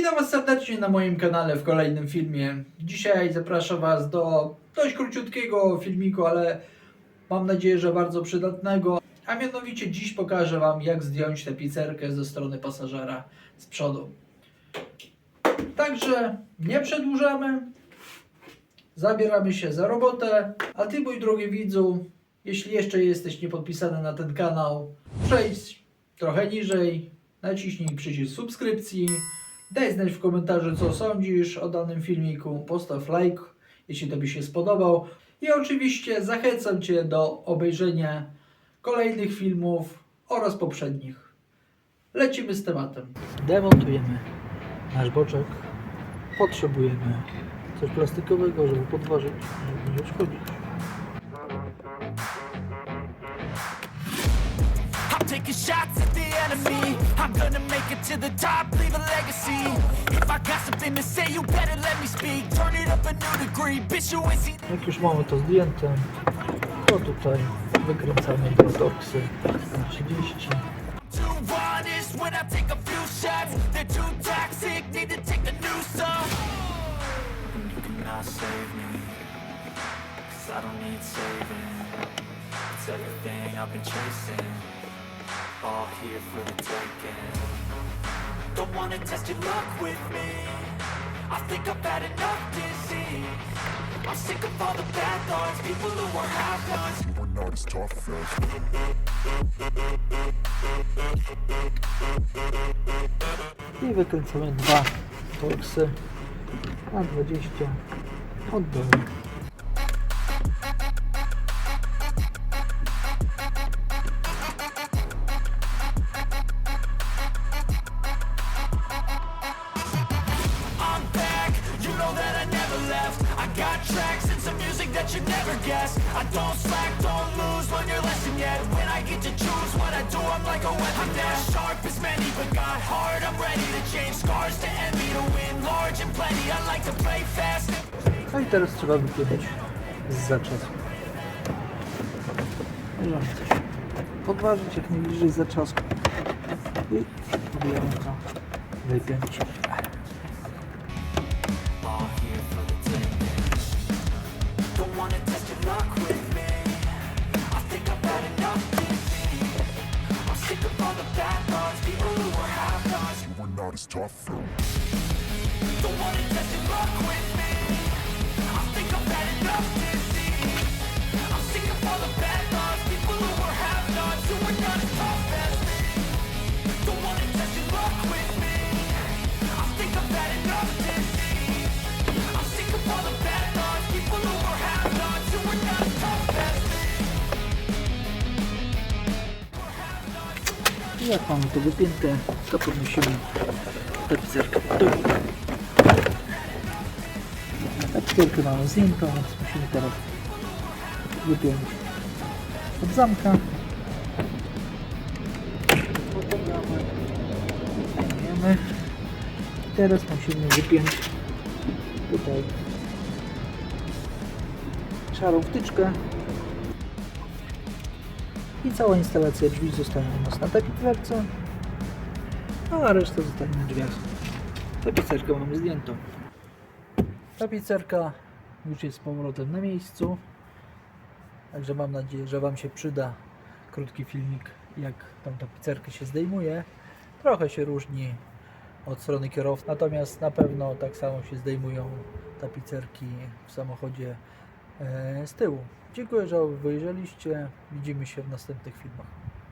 Witam Was serdecznie na moim kanale w kolejnym filmie. Dzisiaj zapraszam Was do dość króciutkiego filmiku, ale mam nadzieję, że bardzo przydatnego. A mianowicie dziś pokażę Wam, jak zdjąć tę pizzerkę ze strony pasażera z przodu. Także nie przedłużamy. Zabieramy się za robotę. A Ty, mój drogi widzu, jeśli jeszcze jesteś niepodpisany na ten kanał, przejdź trochę niżej, naciśnij przycisk subskrypcji, daj znać w komentarzu, co sądzisz o danym filmiku, postaw like, jeśli Tobie się spodobał. I oczywiście zachęcam Cię do obejrzenia kolejnych filmów oraz poprzednich. Lecimy z tematem. Demontujemy nasz boczek. Potrzebujemy coś plastikowego, żeby podważyć, żeby nie uszkodzić. Taking shots enemy. I'm gonna make it to the top, leave a legacy. If I got something to say, you better let me speak. Turn it up a new degree, bitch. You ain't seen. Jak już mamy to zdjęte, to tutaj wykręcamy dwa toksy 30. Too honest when I take a few shots. They're too toxic, need to take a new song. You cannot save me, cause I don't need saving. It's everything I've been chasing, all here for the taking. Don't wanna test your luck with me. I think I've had enough disease. I'm sick of all the bad thoughts, people who are half-nots. You were not as tough as I wykręcamy dwa toksy na 20 od left. I got tracks and some music that you never guess. I don't slack, don't lose, learn your lesson yet. When I get to choose what I do, I'm like a weapon I'm not sharp as many, but got hard I'm ready to change scars to envy To win large and plenty, I like to play fast No i teraz trzeba wypłynąć z. Możemy coś podważyć jak najbliżej zaczasku. I próbujemy to wypiąć. out is tough. Don't wanna test your luck with me. Jak mamy to wypięte, to podnosimy tapicerkę w dół. Tapicerkę mamy zdjętą, musimy teraz wypiąć od zamka. Wyciągniemy. Teraz musimy wypiąć tutaj szarą wtyczkę i cała instalacja drzwi zostanie u nas na tapicerce, a reszta zostanie na drzwiach. Tapicerkę mamy zdjętą. Tapicerka już jest z powrotem na miejscu, także mam nadzieję, że Wam się przyda krótki filmik, jak tą tapicerkę się zdejmuje. Trochę się różni od strony kierowcy, natomiast na pewno tak samo się zdejmują tapicerki w samochodzie z tyłu. Dziękuję, że obejrzeliście. Widzimy się w następnych filmach.